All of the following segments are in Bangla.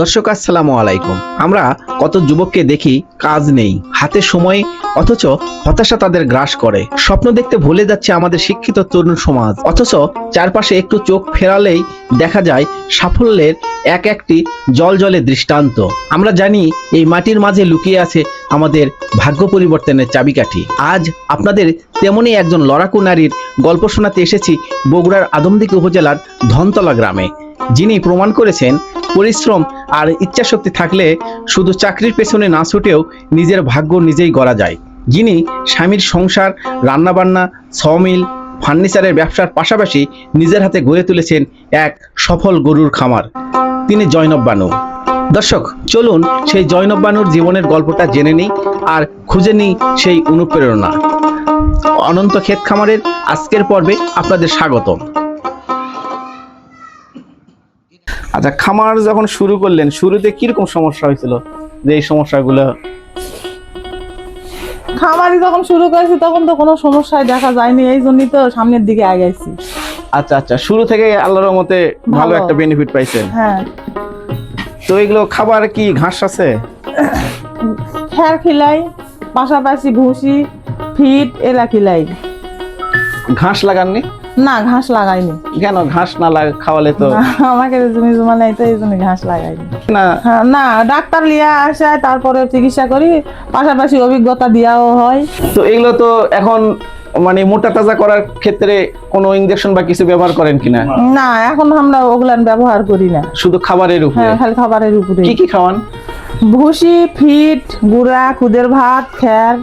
দর্শক, আসসালামু আলাইকুম। আমরা কত যুবককে দেখি কাজ নেই, হাতে সময়, অথচ হতাশা তাদের গ্রাস করে। স্বপ্ন দেখতে ভুলে যাচ্ছে আমাদের শিক্ষিত তরুণ সমাজ। অথচ চারপাশে একটু চোখ ফেরালেই দেখা যায় সাফল্যের এক একটি জল জলে দৃষ্টান্ত। আমরা জানি এই মাটির মাঝে লুকিয়ে আছে আমাদের ভাগ্য পরিবর্তনের চাবিকাঠি। আজ আপনাদের তেমনই একজন লড়াকু নারীর গল্প শোনাতে এসেছি বগুড়ার আদমদিঘি উপজেলার ধনতলা গ্রামে। যিনি প্রমাণ করেছেন পরিশ্রম আর ইচ্ছাশক্তি থাকলে শুধু চাকরির পেছনে না ছুটেও নিজের ভাগ্য নিজেই গড়া যায়। যিনি স্বামীর সংসার, রান্নাবান্না সমিল ফার্নিচারের ব্যবসার পাশাপাশি নিজের হাতে গড়ে তুলেছেন এক সফল গরুর খামার। তিনি জয়নব বানু। দর্শক, চলুন সেই জয়নব বানুর জীবনের গল্পটা জেনে নিই আর খুঁজে নিই সেই অনুপ্রেরণা। অনন্ত ক্ষেত খামারের আজকের পর্বে আপনাদের স্বাগতম। আচ্ছা খামার যখন শুরু করলেন শুরুতে কীরকম সমস্যা হয়েছিল যে এই সমস্যাগুলো? খামারি যখন শুরু করেছি তখন তো কোনো সমস্যায় দেখা যায়নি এই জন্যই তো সামনের দিকে আগাইছি। আচ্ছা আচ্ছা শুরু থেকে আল্লাহর মতে ভালো। একটা বেনিফিট পাইছেন। হ্যাঁ। তো এগুলো খাবার কি ঘাস আছে? খ্যার খিলাই পাশাপাশি ভুসি ফিট এলা খিলাই। ঘাস লাগাননি? না ঘাস লাগাইনি। কেন ঘাস না লাগা খাওয়ালে তো? আমাকে জমি জমা নাই তো এই জন্য ঘাস লাগাইনি। না। হ্যাঁ, না ডাক্তার লিয়া আসে তারপরে চিকিৎসা করি পাশাপাশি অভিজ্ঞতা দিয়াও হয়। তো এগুলো তো এখন মানে মোটা তাজা করার ক্ষেত্রে কোনো ইনজেকশন বা কিছু ব্যবহার করেন কিনা না? এখন আমরা ওগুলান ব্যবহার করি না। শুধু খাবারের উপরে? হ্যাঁ খালি খাবারের উপরে। কি কি খাওয়ান? ভুসি ফিট গুড়া খুদের ভাত খ্যার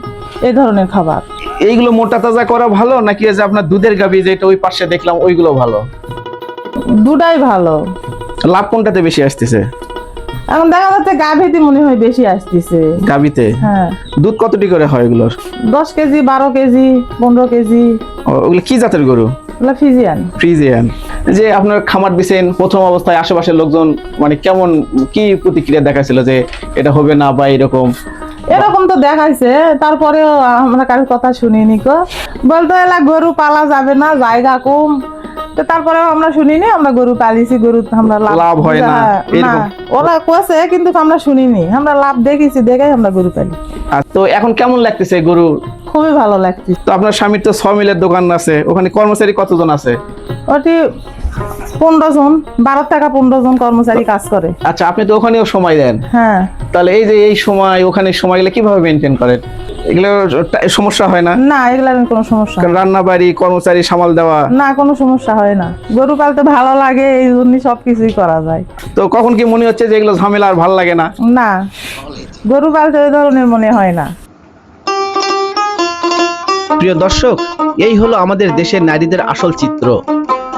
এই ধরনের খাবার। এইগুলো মোটা তাজা করা ভালো? নাকি যে আপনার দুধের গাবি যেটা ওই পাশে দেখলাম ওইগুলো ভালো? দুটাই ভালো। লাভ কোনটাতে বেশি আসতেছে? এখন দেখা যাচ্ছে গাভীতে মনে হয় বেশি আসতেছে। গাবিতে হ্যাঁ। দুধ কতটি করে হয় এগুলোর? দশ কেজি বারো কেজি পনেরো কেজি। ওগুলো কি জাতের গরু? ওগুলো ফিজিয়ান ফ্রিজিয়ান। যে আপনার খামার দিছেন প্রথম অবস্থায় আশেপাশের লোকজন মানে কেমন কি প্রতিক্রিয়া দেখাছিল যে এটা হবে না বা এরকম? এরকম তো দেখাইছে তারপরেও আমরা কারোর কথা শুনিনি কো। বলতো এলা গরু পালা যাবে না জায়গা কম। তো তারপরেও আমরা শুনিনি আমরা গরু পালিছি গরু আমরা লাভ হয় না, না। ওরা কোছে কিন্তু আমরা শুনিনি। আমরা লাভ দেখেছি দেখেই আমরা গরু পালি। তো এখন কেমন লাগতেছে গরু? খুবই ভালো লাগছে তো আপনার স্বামীর তো ছ মিলের দোকান আছে ওখানে কর্মচারী কতজন আছে? ওটি পনেরো জন বারো টাকা পনেরো জন কর্মচারী কাজ করে। আচ্ছা আপনি তো ওখানেও সময় দেন। হ্যাঁ। তাহলে এই যে এই সময় ওখানে সময়গুলো কীভাবে মেনটেন করেন? এগুলো সমস্যা হয় না? না এগুলার কোনো সমস্যা কারণ রান্না বাড়ি কর্মচারী সামাল দেওয়া। না কোনো সমস্যা হয় না। গরু পালতে ভালো লাগে এই জন্য সব কিছুই করা যায়। তো কখন কি মনে হচ্ছে যে এগুলো ঝামেলা আর ভালো লাগে না? না গরু পালতে ওই ধরনের মনে হয় না। প্রিয় দর্শক এই হলো আমাদের দেশের নারীদের আসল চিত্র।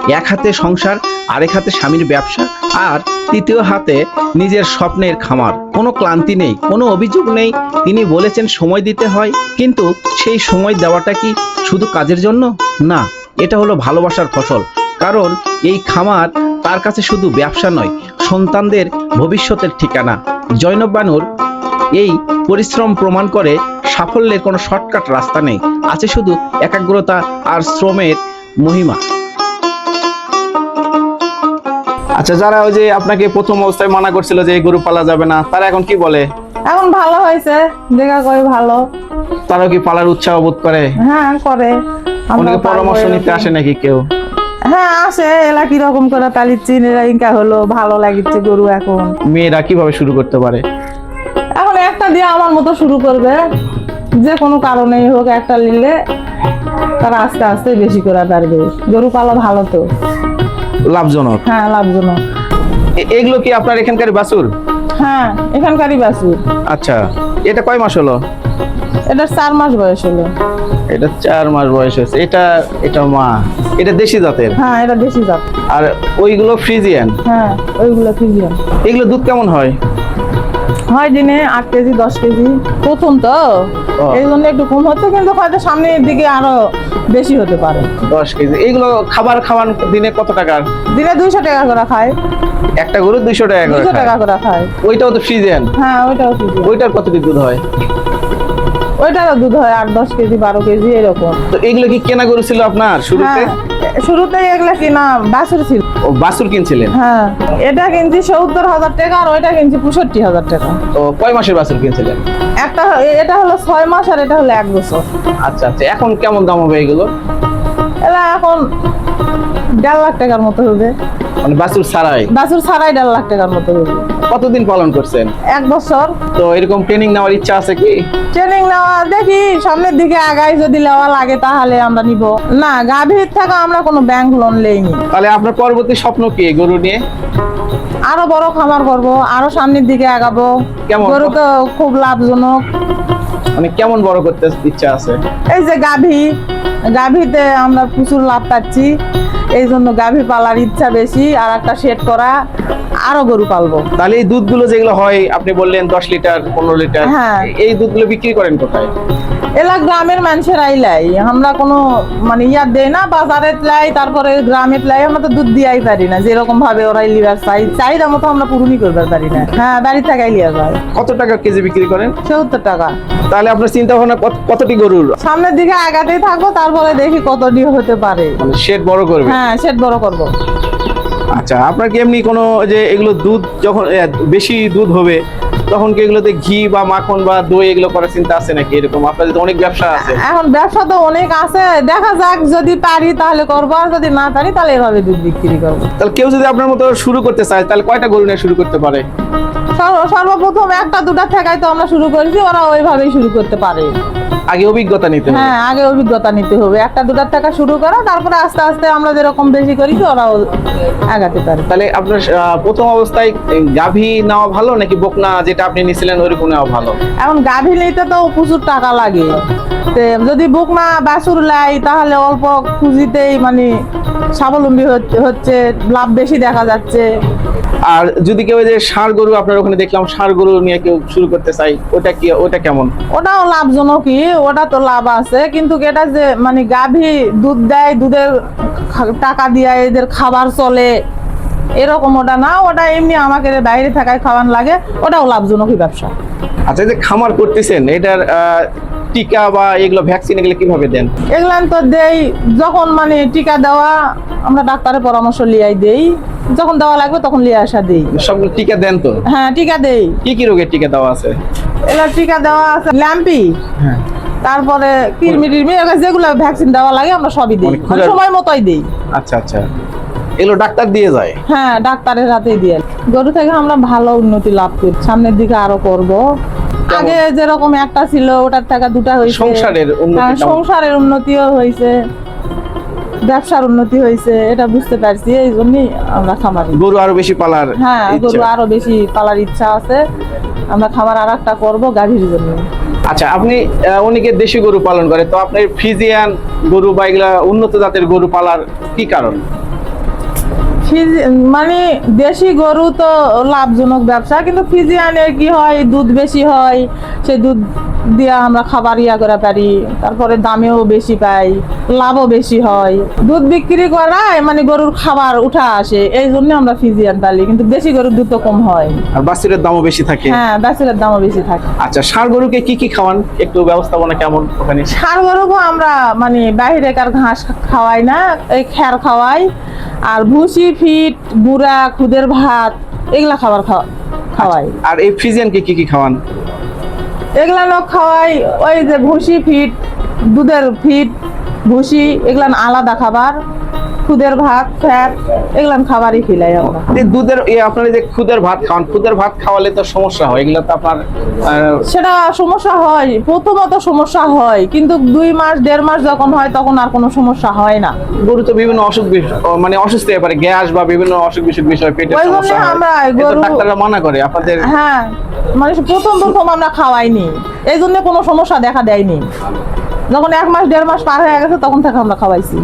এক হাতে সংসার, আরেক হাতে স্বামীর ব্যবসা, আর তৃতীয় হাতে নিজের স্বপ্নের খামার। কোনো ক্লান্তি নেই, কোনো অভিযোগ নেই। তিনি বলেছেন সময় দিতে হয়, কিন্তু সেই সময় দেওয়াটা কি শুধু কাজের জন্য? না, এটা হলো ভালোবাসার ফসল। কারণ এই খামার তার কাছে শুধু ব্যবসা নয়, সন্তানদের ভবিষ্যতের ঠিকানা। জৈনব বানুর এই পরিশ্রম প্রমাণ করে সাফল্যের কোনো শর্টকাট রাস্তা নেই, আছে শুধু একাগ্রতা আর শ্রমের মহিমা। আচ্ছা যারা ওই যে আপনাকে প্রথম অবস্থায় মানা করছিল যে গরু পালা যাবে না তারা এখন কি বলে? এখন ভালো হয়েছে দেখা করে ভালো। তারাও কি পালার উৎসাহ বোধ করে? হ্যাঁ করে। আমরা অনেকে পরামর্শ নিতে আসে নাকি কেউ? হ্যাঁ আসে এলা করে পালিচ্ছি এরা ইনকা হলো ভালো লাগিচ্ছে গরু এখন। মেয়েরা কীভাবে শুরু করতে পারে? এখন একটা দিয়ে আমার মতো শুরু করবে। যে কোনো কারণেই হোক একটা নিলে তারা আস্তে আস্তে বেশি করে পারবে। গরু পালা ভালো তো। লাভজনক। হ্যাঁ লাভজনক। এগুলো কি আপনার এখানকার বাছুর? হ্যাঁ এখানকারই বাছুর। আচ্ছা এটা কয় মাস হলো? এটা চার মাস বয়স হলো। এটা চার মাস বয়স হয়েছে। এটা এটা মা এটা দেশি জাতের? হ্যাঁ এটা দেশি জাত। আর ওইগুলো ফ্রিজিয়ান? হ্যাঁ ওইগুলো ফ্রিজিয়ান। এগুলো দুধ কেমন হয়? হয় দিনে আট কেজি দশ কেজি। প্রথম তো? এই জন্য একটু কম হচ্ছে কিন্তু হয়তো সামনের দিকে আরও বেশি হতে পারে। দশ কেজি। এইগুলো খাবার খাওয়ান দিনে কত টাকা? দিনে দুইশো টাকা করে খায়। একটা গরু দুইশো টাকা করে খায়। টাকা করে খায়। ওইটাও তো ফ্রিজেন? হ্যাঁ ওইটাও ফ্রিজেন। ওইটার কত দুধ হয়? ওইটারও দুধ হয় আট দশ কেজি বারো কেজি এরকম। তো এগুলো কি কেনা গরু ছিল আপনার শুরুতে? হ্যাঁ শুরুতে এগুলা কিনা বাছুর ছিল। ও বাছুর কিনছিলেন? হ্যাঁ এটা কিনছি সত্তর হাজার টাকা আর ওইটা কিনছি পঁয়ষট্টি হাজার টাকা। তো কয় মাসের বাছুর কিনছিলেন? একটা এটা হলো ছয় মাস আর এটা হলো এক বছর। আচ্ছা আচ্ছা এখন কেমন দাম হবে এগুলো? এলা এখন দেড় লাখ টাকার মতো হবে। মানে বাছুর ছাড়াই? বাছুর ছাড়াই দেড় লাখ টাকার মতো। কতদিন পালন করছেন? এক বছর। তো এরকম ট্রেনিং নেওয়ার ইচ্ছা আছে কি? ট্রেনিং নেওয়া দেখি সামনের দিকে আগাই যদি নেওয়া লাগে তাহলে আমরা নিব। না গাভীর থেকে আমরা কোনো ব্যাংক লোন লেইনি। তাহলে আপনার পরবর্তী স্বপ্ন কি গরু নিয়ে? আরও বড় খামার করব আরও সামনের দিকে আগাবো। কেমন? গরু তো খুব লাভজনক। মানে কেমন বড় করতে ইচ্ছা আছে? এই যে গাভী গাভীতে আমরা প্রচুর লাভ পাচ্ছি। এই জন্য গাভী পালার ইচ্ছা বেশি আর একটা শেড করা আরও গরু পালবো তাহলে এই দুধগুলো যেগুলো হয় আপনি বললেন দশ লিটার পনেরো লিটার হ্যাঁ। এই দুধগুলো বিক্রি করেন কোথায় এলা গ্রামের মানুষেরাই লাই। আমরা কোনো মানে ইয়ার দেয় না বাজারে লাই তারপরে গ্রামে লাই আমরা তো দুধ দিয়াই পারি না। যেরকম ভাবে ওরাই লিবার চাই চাহিদা মতো আমরা পূরণই করতে পারি না। হ্যাঁ বাড়ি থাকাই লিয়া যায়। কত টাকা কেজি বিক্রি করেন? সত্তর টাকা। তাহলে আপনার চিন্তা ভাবনা কত- কতটি গরুর? সামনের দিকে আগাতেই থাকব তারপরে দেখি কতটি হতে পারে। মানে শেড বড় করবে? হ্যাঁ সেট বড় করব। আচ্ছা আপনার কি এমনি কোনো যে এগুলো দুধ যখন বেশি দুধ হবে তখন কি এগুলোতে ঘি বা মাখন বা দই এগুলো করার চিন্তা আছে নাকি? এরকম আপনাদের তো অনেক ব্যবসা আছে। এখন ব্যবসা তো অনেক আছে। দেখা যাক যদি পারি তাহলে করব আর যদি না পারি তাহলে এভাবে দুধ বিক্রি করব। তাহলে কেউ যদি আপনার মতো শুরু করতে চায় তাহলে কয়টা গরু নিয়ে শুরু করতে পারে? সর্বপ্রথম একটা দুটা থেকে তো আমরা শুরু করেছি ওরা ওইভাবেই শুরু করতে পারে। আগে অভিজ্ঞতা নিতে হবে। হ্যাঁ আগে অভিজ্ঞতা নিতে হবে। একটা দুটার টাকা শুরু করা তারপরে আস্তে আস্তে আমরা যেরকম বেশি করি তো ওরাও আগাতে পারে। তাহলে আপনার প্রথম অবস্থায় গাভী নেওয়া ভালো নাকি বকনা যেটা আপনি নিছিলেন ওইরকম নেওয়া ভালো? এখন গাভী নিতে তো প্রচুর টাকা লাগে। তে যদি বুক না বাছুর লাই তাহলে অল্প খুঁজিতেই মানে স্বাবলম্বী হচ্ছে- হচ্ছে লাভ বেশি দেখা যাচ্ছে। আর যদি কেউ যে ষাঁড় গরু আপনার ওখানে দেখলাম ষাঁড় গরু নিয়ে কেউ শুরু করতে চাই ওটা কি ওটা কেমন? ওটাও লাভজনকই ওটা তো লাভ আছে কিন্তু এটা যে মানে গাভী দুধ দেয় দুধের টাকা দিয়ে এদের খাবার চলে এরকম ওটা না ওটা এমনি আমাকে বাইরে থাকায় খাওয়ান লাগে ওটাও লাভজনকই ব্যবসা। আচ্ছা এই যে খামার করতেছেন এটার টিকা বা এগুলো ভ্যাকসিন এগুলো কীভাবে দেন? এগুলান তো দেই যখন মানে টিকা দেওয়া আমরা ডাক্তারের পরামর্শ লিয়াই দেই যখন দেওয়া লাগবে তখন লিয়ে আসা দেই। সবগুলো টিকা দেন তো? হ্যাঁ টিকা দেই। কি কি রোগের টিকা দেওয়া আছে? এগুলা টিকা দেওয়া আছে ল্যাম্পি। হ্যাঁ। তারপরে কিরমি টিরমি যেগুলো ভ্যাকসিন দেওয়া লাগে আমরা সবই দিই। মানে মানে সময় মতোই দিই। আচ্ছা আচ্ছা। এগুলো ডাক্তার দিয়ে যায়? হ্যাঁ ডাক্তারের হাতেই দিয়ে। গরু থেকে আমরা ভালো উন্নতি লাভ করি। সামনের দিকে আরও করব। আগে যেরকম একটা ছিল ওটার থেকে দুটা হয়েছে। সংসারের উন্নতি হ্যাঁ, সংসারের উন্নতিও হয়েছে। ব্যবসার উন্নতি হয়েছে এটা বুঝতে পারছি এই জন্যই আমরা খামার গরু আরও বেশি পালার হ্যাঁ গরু আরও বেশি পালার ইচ্ছা আছে। আমরা খামার আর একটা করব গাভীর জন্য। আচ্ছা আপনি অনেকে দেশি গরু পালন করে? তো আপনার ফিজিয়ান গরু বা এগুলা উন্নত জাতের গরু পালার কি কারণ? মানে দেশি গরু তো লাভজনক ব্যবসা, কিন্তু ফিজিয়ানের কি হয়, দুধ বেশি হয়, সে দুধ দিয়ে আমরা খাবার ইয়া করে পারি তারপরে দামেও বেশি পাই লাভও বেশি হয়। দুধ বিক্রি করায় মানে গরুর খাবার উঠা আসে এই জন্য আমরা ফিজিয়ান পালি কিন্তু দেশি গরুর দুধ তো কম হয়। আর বাছুরের দামও বেশি থাকে? হ্যাঁ ব্যাচেলের দামও বেশি থাকে। আচ্ছা ষাঁড় গরুকে কি কি খাওয়ান? একটু ব্যবস্থাপনা কেমন ওখানে? ষাঁড় গরুকে আমরা মানে বাইরে কার ঘাস খাওয়াই না এই খ্যার খাওয়াই। আর ভুসি ফিট গুড়া খুদের ভাত এগুলা খাবার খাওয়া খাওয়াই। আর এই ফ্রিজিয়ানকে কি কি খাওয়ান? এগুলা লোক খাওয়াই ওই যে ভুসি ফিট দুধের ফিট ভুসি এগুলান আলাদা খাবার। খুদের ভাত ফ্যাট এগুলান খাবারই খিলাই আমরা দুধের আপনার যে খুদের ভাত খাওয়ান খুদের ভাত খাওয়ালে তো সমস্যা হয় এগুলো তো আপনার সেটা সমস্যা হয় প্রথমত সমস্যা হয় কিন্তু দুই মাস দেড় মাস যখন হয় তখন আর কোনো সমস্যা হয় না। গরু তো বিভিন্ন অসুখ মানে অসুস্থ হতে পারে গ্যাস বা বিভিন্ন অসুখ বিসুখ বিষয় পেটের সমস্যা আমরা গরু- ডাক্তাররা মানা করে আপনাদের হ্যাঁ মানে প্রথম প্রথম আমরা খাওয়াইনি। এই জন্য কোনো সমস্যা দেখা দেয়নি। যখন এক মাস দেড় মাস পার হয়ে গেছে তখন থেকে আমরা খাওয়াইছি।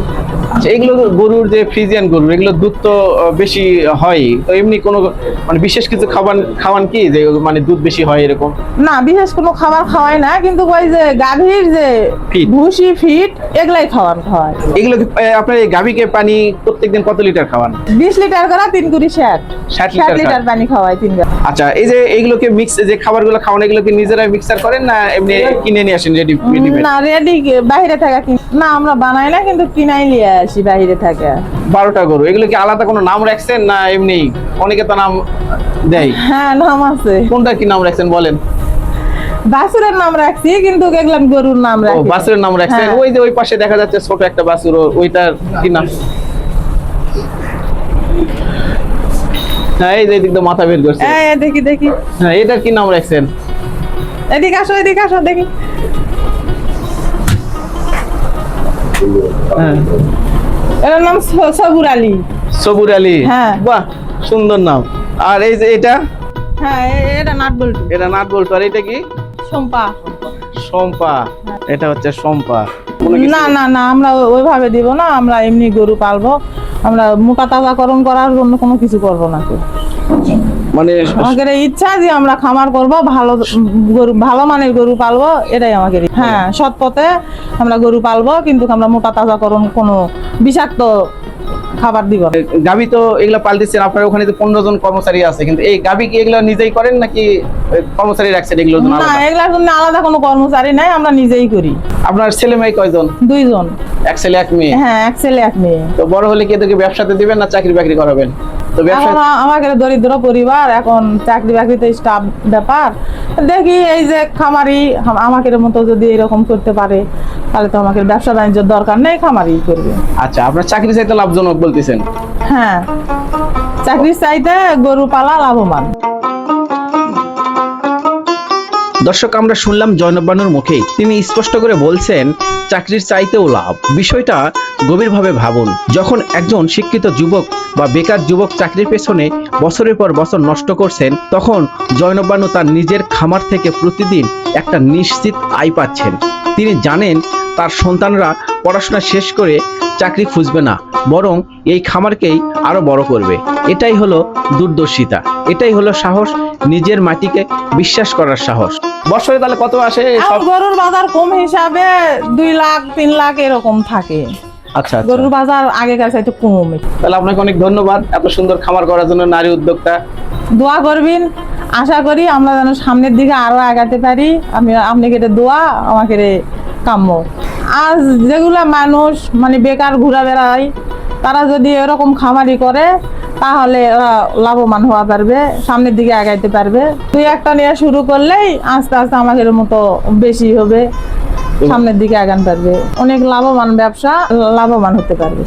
এগুলো গরুর যে ফ্রিজিয়ান গরু এগুলো দুধ তো বেশি হয়। তো এমনি কোনো মানে বিশেষ কিছু খাবার খাওয়ান কি যে মানে দুধ বেশি হয় এরকম? না বিশেষ কোনো খাবার খাওয়াই না কিন্তু ওই যে গাভীর যে ভুসি ফিট এগুলাই খাওয়ান খাওয়ায় এগুলো আপনার এই গাভীকে পানি প্রত্যেকদিন কত লিটার খাওয়ান? বিশ লিটার করে তিন কুড়ি ষাট 60 ষাট লিটার পানি খাওয়াই তিন আচ্ছা এই যে এইগুলোকে মিক্স যে খাবারগুলো খাওয়ান এগুলো কি নিজেরাই মিক্সার করেন না এমনি কিনে নিয়ে আসেন রেডি না রেডি বাইরে থাকা কিন- না আমরা বানাই না কিন্তু কিনাই নিয়ে আসি বাইরে থেকে। বারোটা গরু। এগুলো কি আলাদা কোনো নাম রাখছেন না এমনি? অনেকে তো নাম দেয়। হ্যাঁ নাম আছে। কোনটা কি নাম রাখছেন বলেন? বাসুরের নাম রাখছি কিন্তু দেখলাম গরুর নাম ও রাখি। বাসুরের নাম রাখছেন? হ্যাঁ। ওই যে ওই পাশে দেখা যাচ্ছে ছোট একটা বাসুর ওইটার কি নাম? হ্যাঁ এই যে মাথা বের করছে। এই দেখি দেখি। হ্যাঁ এটার কি নাম রাখছেন? এদিকে আসো এদিকে আসো দেখি। হ্যাঁ। এটার নাম সবুর আলী। সবুর আলী? হ্যাঁ। বাহ সুন্দর নাম। আর এই যে এটা? হ্যাঁ এটা নাট বল্টু। এটা নাট বল্টু। আর এটা কি? সম্পা সম্পা এটা হচ্ছে সম্পা না না না আমরা ওইভাবে দিব না। আমরা এমনি গরু পালবো। আমরা মোটা তাজাকরণ করার জন্য কোনো কিছু করব না মানে আমাদের ইচ্ছা যে আমরা খামার করব ভালো গরু ভালো মানের গরু পালবো এটাই আমাদের হ্যাঁ সৎ পথে আমরা গরু পালবো কিন্তু আমরা মোটা তাজাকরণ কোনো বিষাক্ত খাবার দিব গাবি তো এগুলা পাল্টেছেন আপনার ওখানে তো পনেরো জন কর্মচারী আছে কিন্তু এই গাবি কি এগুলো নিজেই করেন নাকি কর্মচারী রাখছেন জন্য না? এগুলার জন্য আলাদা কোনো কর্মচারী নাই আমরা নিজেই করি। আপনার ছেলে মেয়ে কয়জন? দুইজন। এক ছেলে এক মেয়ে? হ্যাঁ এক ছেলে এক মেয়ে। তো বড় হলে কি এদেরকে ব্যবসাতে দিবেন না চাকরি বাকরি করাবেন? তো ব্যবসা আমাদের দরিদ্র পরিবার এখন চাকরি বাকরিতে স্টাফ ব্যাপার। দেখি এই যে খামারি আমাকে মতো যদি এরকম করতে পারে তাহলে তো আমাকে ব্যবসা বাণিজ্যের দরকার নেই খামারি করবে। আচ্ছা আপনার চাকরি চাইতে লাভজনক বলতেছেন। হ্যাঁ। চাকরি চাইতে গরু পালা লাভবান। দর্শক, আমরা শুনলাম জয়নবানুর মুখেই। তিনি স্পষ্ট করে বলছেন, চাকরির চাইতেও লাভ। বিষয়টা গভীরভাবে ভাবুন। যখন একজন শিক্ষিত যুবক বা বেকার যুবক চাকরির পেছনে বছরের পর বছর নষ্ট করছেন, তখন জয়নবানু তার নিজের খামার থেকে প্রতিদিন একটা নিশ্চিত আয় পাচ্ছেন। তিনি জানেন, তার সন্তানরা পড়াশোনা শেষ করে চাকরি খুঁজবে না বরং এই খামারকেই আরও বড় করবে। এটাই হলো দূরদর্শিতা এটাই হলো সাহস নিজের মাটিকে বিশ্বাস করার সাহস। বছরে তাহলে কত আসে গরুর বাজার কম হিসাবে দুই লাখ তিন লাখ এরকম থাকে। আচ্ছা আচ্ছা। গরুর বাজার আগেকার চাইতে কম তাহলে আপনাকে অনেক ধন্যবাদ এত সুন্দর খামার করার জন্য নারী উদ্যোক্তা। দোয়া করবেন। আশা করি আমরা যেন সামনের দিকে আরও আগাতে পারি। আমি আপনি কেটে দোয়া আমাকে কাম্য। আর যেগুলা মানুষ মানে বেকার ঘুরা বেড়ায় তারা যদি এরকম খামারি করে তাহলে ওরা লাভবান হওয়া পারবে সামনের দিকে আগাইতে পারবে। তুই একটা নিয়ে শুরু করলেই আস্তে আস্তে আমাদের মতো বেশি হবে সামনের দিকে আগান পারবে। অনেক লাভবান ব্যবসা লাভবান হতে পারবে।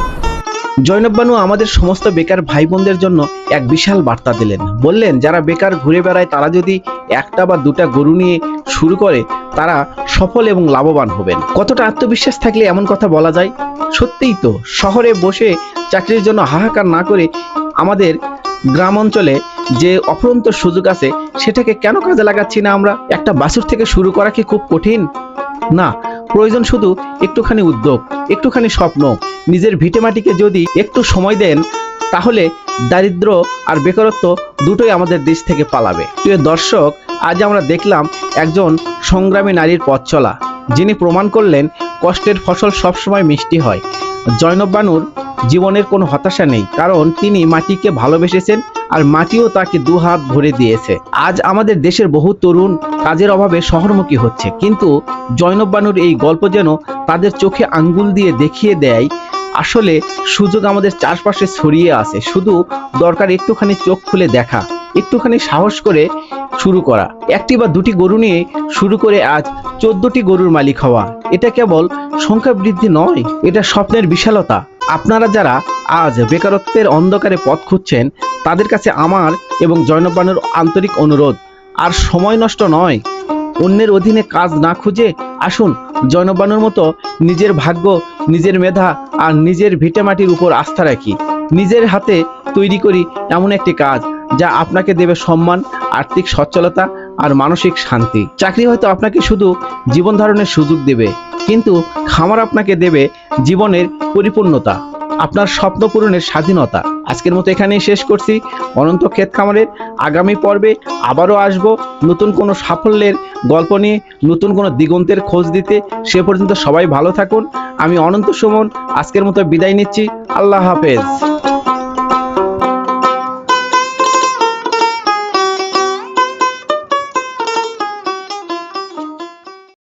জৈনব আমাদের সমস্ত বেকার ভাই বোনদের জন্য এক বিশাল বার্তা দিলেন। বললেন যারা বেকার ঘুরে বেড়ায় তারা যদি একটা বা দুটা গরু নিয়ে শুরু করে তারা সফল এবং লাভবান হবেন। কতটা আত্মবিশ্বাস থাকলে এমন কথা বলা যায়? সত্যিই তো, শহরে বসে চাকরির জন্য হাহাকার না করে আমাদের গ্রাম অঞ্চলে যে অফুরন্ত সুযোগ আছে, সেটাকে কেন কাজে লাগাচ্ছি না আমরা? একটা বাসুর থেকে শুরু করা কি খুব কঠিন? না, প্রয়োজন শুধু একটুখানি উদ্যোগ, একটুখানি স্বপ্ন। নিজের ভিটেমাটিকে যদি একটু সময় দেন, তাহলে দারিদ্র আর বেকারত্ব দুটোই আমাদের দেশ থেকে পালাবে। প্রিয় দর্শক আজ আমরা দেখলাম একজন সংগ্রামী নারীর পথ চলা, যিনি প্রমাণ করলেন কষ্টের ফসল সবসময় মিষ্টি হয়। জয়নব বানুর জীবনের কোনো হতাশা নেই, কারণ তিনি মাটিকে ভালোবেসেছেন আর মাটিও তাকে দু হাত ভরে দিয়েছে। আজ আমাদের দেশের বহু তরুণ কাজের অভাবে শহরমুখী হচ্ছে, কিন্তু জয়নব বানুর এই গল্প যেন তাদের চোখে আঙ্গুল দিয়ে দেখিয়ে দেয়, আসলে সুযোগ আমাদের চারপাশে ছড়িয়ে আছে, শুধু দরকার একটুখানি চোখ খুলে দেখা। একটুখানি সাহস করে শুরু করা। একটি বা দুটি গরু নিয়ে শুরু করে আজ চোদ্দটি গরুর মালিক হওয়া। এটা কেবল সংখ্যা বৃদ্ধি নয়, এটা স্বপ্নের বিশালতা। আপনারা যারা আজ বেকারত্বের অন্ধকারে পথ খুঁজছেন, তাদের কাছে আমার এবং জয়নবানুর আন্তরিক অনুরোধ। আর সময় নষ্ট নয়, অন্যের অধীনে কাজ না খুঁজে আসুন জয়নবানুর মতো নিজের ভাগ্য, নিজের মেধা আর নিজের ভিটেমাটির উপর আস্থা রাখি। নিজের হাতে তৈরি করি এমন একটি কাজ। যা আপনাকে দেবে সম্মান, আর্থিক সচ্ছলতা আর মানসিক শান্তি। চাকরি হয়তো আপনাকে শুধু জীবন ধারণের সুযোগ দেবে, কিন্তু খামার আপনাকে দেবে জীবনের পরিপূর্ণতা, আপনার স্বপ্ন পূরণের স্বাধীনতা। আজকের মতো এখানেই শেষ করছি। অনন্ত ক্ষেত খামারের আগামী পর্বে আবারও আসব নতুন কোনো সাফল্যের গল্প নিয়ে, নতুন কোনো দিগন্তের খোঁজ দিতে। সে পর্যন্ত সবাই ভালো থাকুন। আমি অনন্ত সুমন, আজকের মতো বিদায় নিচ্ছি। আল্লাহ হাফেজ।